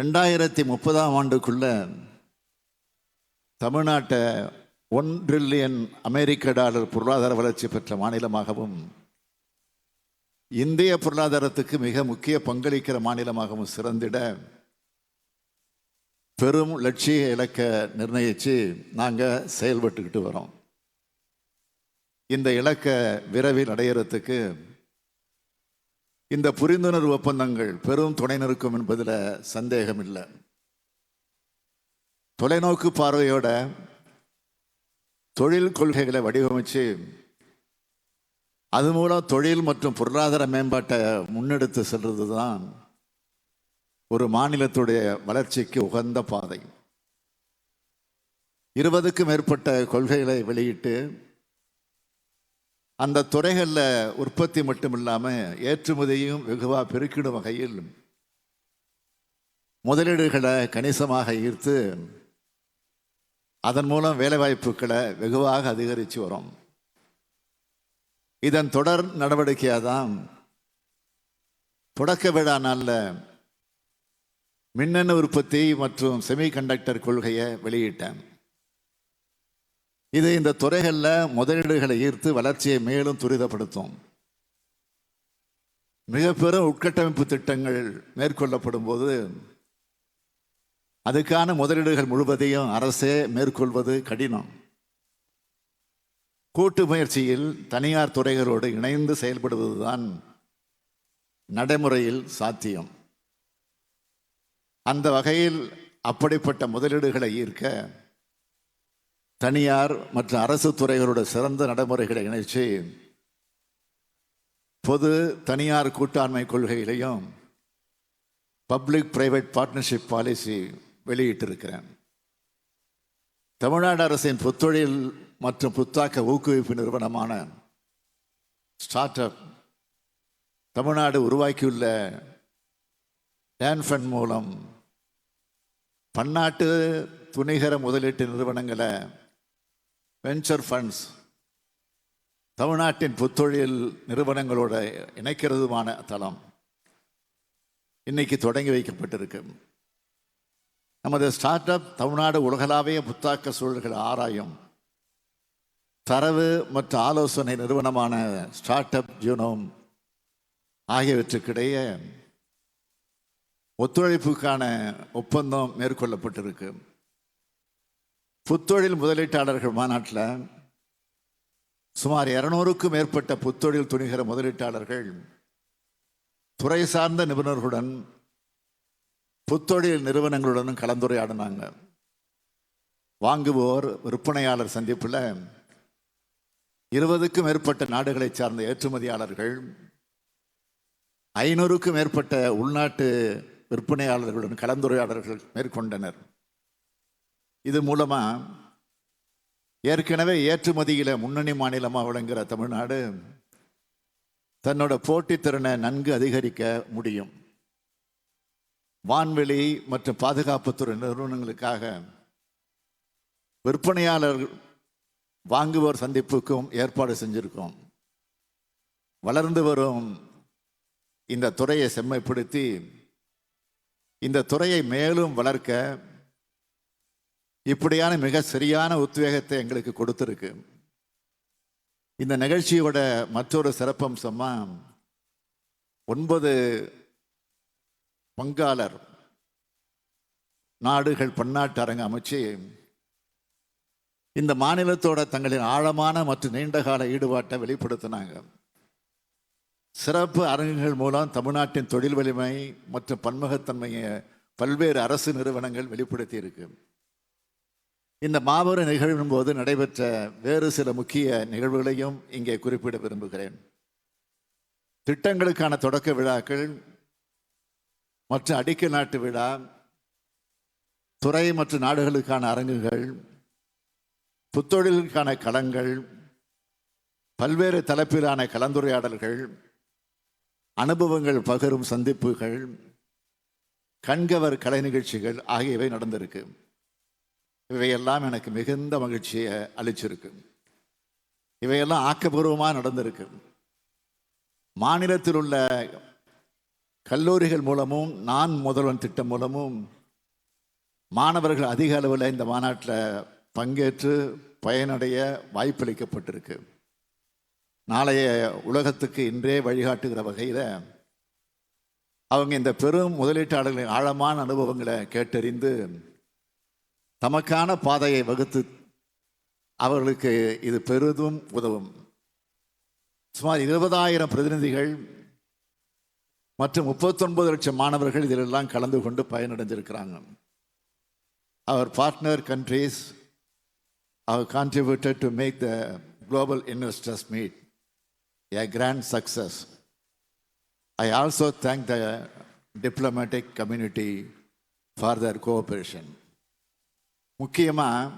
ரெண்டாயிரத்தி முப்பதாம் ஆண்டுக்குள்ள தமிழ்நாட்டை ஒன் ட்ரில்லியன் அமெரிக்க டாலர் பொருளாதார வளர்ச்சி பெற்ற மாநிலமாகவும் இந்திய பொருளாதாரத்துக்கு மிக முக்கிய பங்களிக்கிற மாநிலமாகவும் சிறந்திட பெரும் லட்சிய இலக்கை நிர்ணயித்து நாங்கள் செயல்பட்டுக்கிட்டு வரோம். இந்த இலக்கை விரைவில் அடையிறதுக்கு இந்த புரிந்துணர்வு ஒப்பந்தங்கள் பெரும் துணை நிற்கும் என்பதில் சந்தேகம் இல்லை தொலைநோக்கு பார்வையோட தொழில் கொள்கைகளை வடிவமைச்சு அது மூலம் தொழில் மற்றும் பொருளாதார மேம்பாட்டை முன்னெடுத்து செல்வது தான் ஒரு மாநிலத்துடைய வளர்ச்சிக்கு உகந்த பாதை. இருபதுக்கும் மேற்பட்ட கொள்கைகளை வெளியிட்டு அந்த துறைகளில் உற்பத்தி மட்டும் இல்லாமல் ஏற்றுமதியும் வெகுவாக பெருக்கிடும் வகையில் முதலீடுகளை கணிசமாக ஈர்த்து அதன் மூலம் வேலைவாய்ப்புகளை வெகுவாக அதிகரித்து வரும். இதன் தொடர் நடவடிக்கையாக தான் தொடக்க விழா நாளில் மின்னணு உற்பத்தி மற்றும் செமிகண்டக்டர் கொள்கையை வெளியிட்டேன். இது இந்த துறைகளில் முதலீடுகளை ஈர்த்து வளர்ச்சியை மேலும் துரிதப்படுத்தும். மிக பெரும் உட்கட்டமைப்பு திட்டங்கள் மேற்கொள்ளப்படும் போது அதுக்கான முதலீடுகள் முழுவதையும் அரசே மேற்கொள்வது கடினம். கூட்டு முயற்சியில் தனியார் துறைகளோடு இணைந்து செயல்படுவதுதான் நடைமுறையில் சாத்தியம். அந்த வகையில் அப்படிப்பட்ட முதலீடுகளை ஈர்க்க தனியார் மற்றும் அரசு துறைகளோட சிறந்த நடைமுறைகளை இணைச்சு பொது தனியார் கூட்டாண்மை கொள்கையிலையும் பப்ளிக் பிரைவேட் பார்ட்னர்ஷிப் பாலிசி வெளியிட்டிருக்கிறேன். தமிழ்நாடு அரசின் புத்தொழில் மற்றும் புத்தாக்க ஊக்குவிப்பு நிறுவனமான ஸ்டார்ட் அப் தமிழ்நாடு உருவாக்கியுள்ள டேன்ஃபண்ட் மூலம் பன்னாட்டு துணிகர முதலீட்டு நிறுவனங்களை வெஞ்சர் ஃபண்ட்ஸ் தமிழ்நாட்டின் புத்தொழில் நிறுவனங்களோட இணைக்கிறதுமான தளம் இன்னைக்கு தொடங்கி வைக்கப்பட்டிருக்கு. நமது ஸ்டார்ட் அப் தமிழ்நாடு உலகளாவிய புத்தாக்க சூழல்கள் ஆராயும் தரவு மற்றும் ஆலோசனை நிறுவனமான ஸ்டார்ட் அப் ஜூனோம் ஆகியவற்றுக்கிடையே ஒத்துழைப்புக்கான ஒப்பந்தம் மேற்கொள்ளப்பட்டிருக்கு. புத்தொழில் முதலீட்டாளர்கள் மாநாட்டில் சுமார் இருநூறுக்கும் மேற்பட்ட புத்தொழில் துணிகிற முதலீட்டாளர்கள் துறை சார்ந்த நிபுணர்களுடன் புத்தொழில் நிறுவனங்களுடனும் கலந்துரையாடினாங்க. வாங்குவோர் விற்பனையாளர் சந்திப்பில் இருபதுக்கும் மேற்பட்ட நாடுகளை சார்ந்த ஏற்றுமதியாளர்கள் ஐநூறுக்கும் மேற்பட்ட உள்நாட்டு விற்பனையாளர்களுடன் கலந்துரையாடல்கள் மேற்கொண்டனர். இது மூலமாக ஏற்கனவே ஏற்றுமதியில் முன்னணி மாநிலமாக விளங்குகிற தமிழ்நாடு தன்னோட போட்டித்திறனை நன்கு அதிகரிக்க முடியும். வான்வெளி மற்றும் பாதுகாப்புத்துறை நிறுவனங்களுக்காக விற்பனையாளர் வாங்குவோர் சந்திப்புக்கும் ஏற்பாடு செஞ்சுருக்கோம். வளர்ந்து வரும் இந்த துறையை செம்மைப்படுத்தி இந்த துறையை மேலும் வளர்க்க இப்படியான மிக சரியான உத்வேகத்தை எங்களுக்கு கொடுத்துருக்கு. இந்த நிகழ்ச்சியோட மற்றொரு சிறப்பம்சமா ஒன்பது பங்காளர் நாடுகள் பன்னாட்டு அரங்கு அமைச்சு இந்த மாநிலத்தோட தங்களின் ஆழமான மற்றும் நீண்டகால ஈடுபாட்டை வெளிப்படுத்தினாங்க. சிறப்பு அரங்குகள் மூலம் தமிழ்நாட்டின் தொழில் வலிமை மற்றும் பன்முகத்தன்மையை பல்வேறு அரசு நிறுவனங்கள் வெளிப்படுத்தி இருக்கு இந்த மாபெரும் நிகழ்வின் போது நடைபெற்ற வேறு சில முக்கிய நிகழ்வுகளையும் இங்கே குறிப்பிட விரும்புகிறேன். திட்டங்களுக்கான தொடக்க விழாக்கள் மற்றும் அடிக்கல் நாட்டு விழா துறை மற்றும் நாடுகளுக்கான அரங்குகள் புத்தொழிலுக்கான களங்கள் பல்வேறு தலைப்பிலான கலந்துரையாடல்கள் அனுபவங்கள் பகிரும் சந்திப்புகள் கண்கவர் கலை நிகழ்ச்சிகள் ஆகியவை நடந்திருக்கு. இவையெல்லாம் எனக்கு மிகுந்த மகிழ்ச்சியை அளிச்சிருக்கு. இவையெல்லாம் ஆக்கப்பூர்வமாக நடந்திருக்கு. மாநிலத்தில் உள்ள கல்லூரிகள் மூலமும் நான் முதல்வன் திட்டம் மூலமும் மாணவர்கள் அதிக அளவில் இந்த மாநாட்டில் பங்கேற்று பயனடைய வாய்ப்பளிக்கப்பட்டிருக்கு. நாளைய உலகத்துக்கு இன்றே வழிகாட்டுகிற வகையில் அவங்க இந்த பெரும் முதலீட்டாளர்களின் ஆழமான அனுபவங்களை கேட்டறிந்து தமக்கான பாதையை வகுத்து அவர்களுக்கு இது பெரிதும் உதவும் சுமார் இருபதாயிரம் பிரதிநிதிகள் மற்றும் முப்பத்தொன்பது லட்சம் மாணவர்கள் இதிலெல்லாம் கலந்து கொண்டு பயனடைஞ்சிருக்கிறாங்க our partner countries our contributed to make the global investors meet a grand success I also thank the diplomatic community for their cooperation முக்கியமாக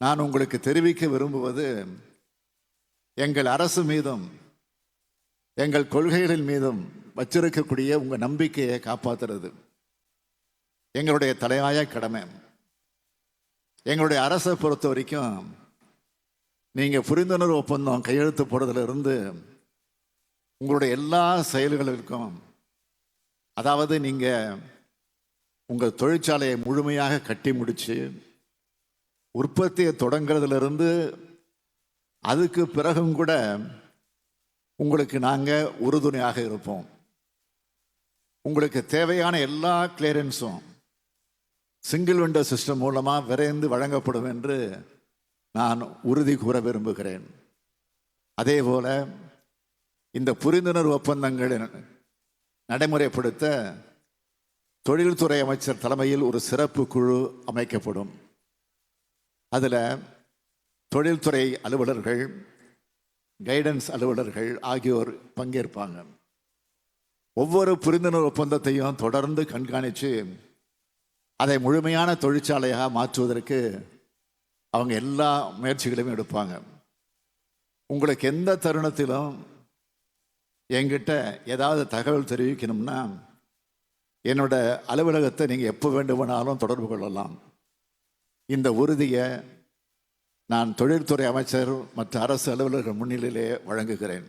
நான் உங்களுக்கு தெரிவிக்க விரும்புவது எங்கள் அரசு மீதும் எங்கள் கொள்கைகளின் மீதும் வச்சிருக்கக்கூடிய உங்கள் நம்பிக்கையை காப்பாற்றுறது எங்களுடைய தலையாய கடமை. எங்களுடைய அரசை பொறுத்த வரைக்கும் நீங்கள் புரிந்துணர்வு ஒப்பந்தம் கையெழுத்து போடுறதுலேருந்து உங்களுடைய எல்லா செயல்களுக்கும் அதாவது நீங்கள் உங்கள் தொழிற்சாலையை முழுமையாக கட்டி முடித்து உற்பத்தியை தொடங்கிறதுலேருந்து அதுக்கு பிறகும் கூட உங்களுக்கு நாங்கள் உறுதுணையாக இருப்போம். உங்களுக்கு தேவையான எல்லா கிளியரன்ஸும் சிங்கிள் விண்டோ சிஸ்டம் மூலமாக விரைந்து வழங்கப்படும் என்று நான் உறுதி கூற விரும்புகிறேன். அதே போல் இந்த புரிந்துணர்வு ஒப்பந்தங்களை நடைமுறைப்படுத்த தொழில்துறை அமைச்சர் தலைமையில் ஒரு சிறப்பு குழு அமைக்கப்படும். அதில் தொழில்துறை அலுவலர்கள் கைடன்ஸ் அலுவலர்கள் ஆகியோர் பங்கேற்பாங்க. ஒவ்வொரு புரிந்துணர்வு ஒப்பந்தத்தையும் தொடர்ந்து கண்காணித்து அதை முழுமையான தொழிற்சாலையாக மாற்றுவதற்கு அவங்க எல்லா முயற்சிகளையும் எடுப்பாங்க. உங்களுக்கு எந்த தருணத்திலும் எங்கிட்ட ஏதாவது தகவல் தெரிவிக்கணும்னா என்னோட அலுவலகத்தை நீங்கள் எப்போ வேண்டுமானாலும் தொடர்பு கொள்ளலாம். இந்த உறுதியை நான் தொழில்துறை அமைச்சர் மற்ற அரசு அலுவலர்கள் முன்னிலையிலே வழங்குகிறேன்.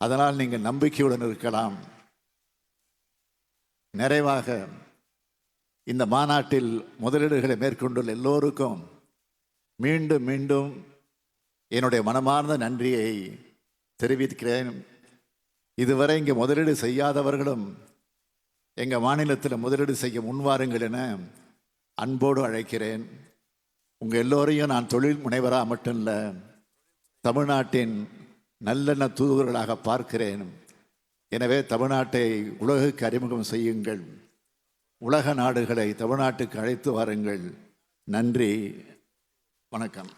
அதனால் நீங்கள் நம்பிக்கையுடன் இருக்கலாம். நிறைவாக இந்த மாநாட்டில் முதலீடுகளை மேற்கொண்டுள்ள எல்லோருக்கும் மீண்டும் மீண்டும் என்னுடைய மனமார்ந்த நன்றியை தெரிவிக்கிறேன். இதுவரை இங்கே முதலீடு செய்யாதவர்களும் எங்கள் மாநிலத்தில் முதலீடு செய்ய முன்வாருங்கள் என அன்போடு அழைக்கிறேன். உங்கள் எல்லோரையும் நான் தொழில் முனைவராக மட்டும் இல்லை தமிழ்நாட்டின் நல்லெண்ண தூதுவர்களாக பார்க்கிறேன். எனவே தமிழ்நாட்டை உலகுக்கு அறிமுகம் செய்யுங்கள். உலக நாடுகளை தமிழ்நாட்டுக்கு அழைத்து வாருங்கள். நன்றி. வணக்கம்.